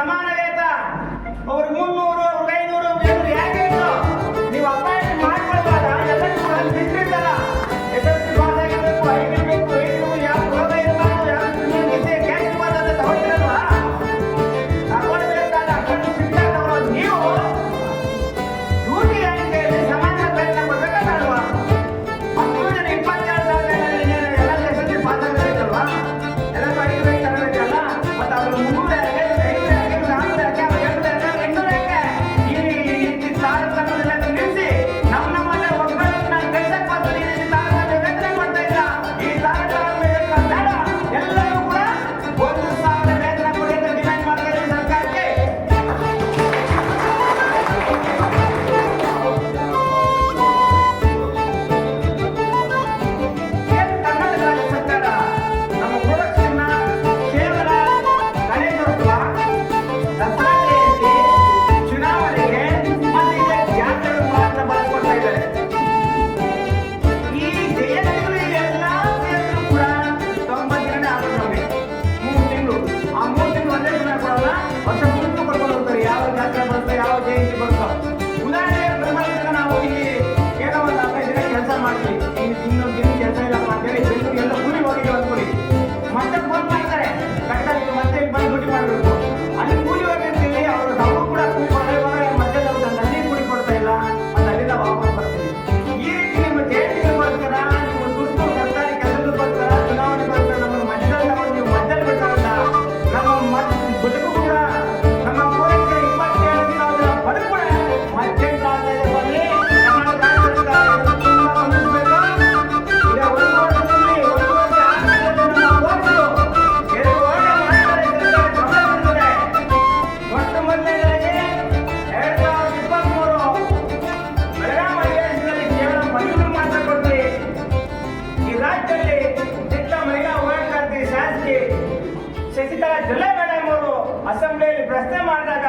ಸಮಾನ ವೇತ. ಅವ್ರಿಗೆ ಮುನ್ನೂರು ಪ್ರಶ್ನೆ ಮಾಡಿದಾಗ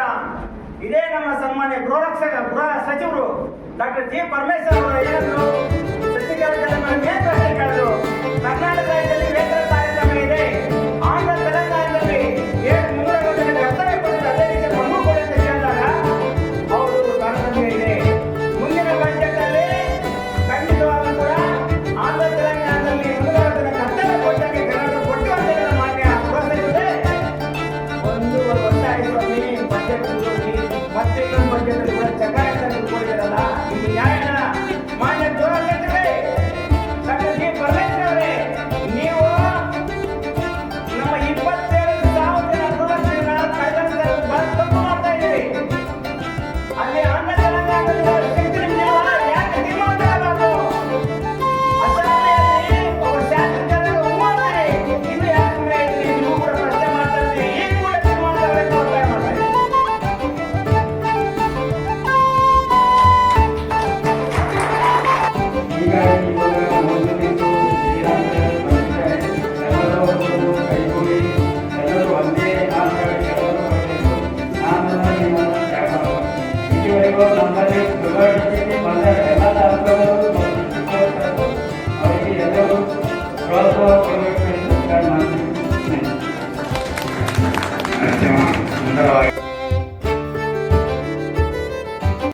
ಇದೇ ನಮ್ಮ ಸನ್ಮಾನ್ಯ ಗೃಹರಕ್ಷಕ ಗೃಹ ಸಚಿವರು ಡಾಕ್ಟರ್ ಜಿ ಪರಮೇಶ್ವರ್ ಅವರು ಏನಂದ್ರು ಸಸಿಕಾಲದಲ್ಲಿ ಕರ್ನಾಟಕ ರಾಜ್ಯದಲ್ಲಿ ವೇತನ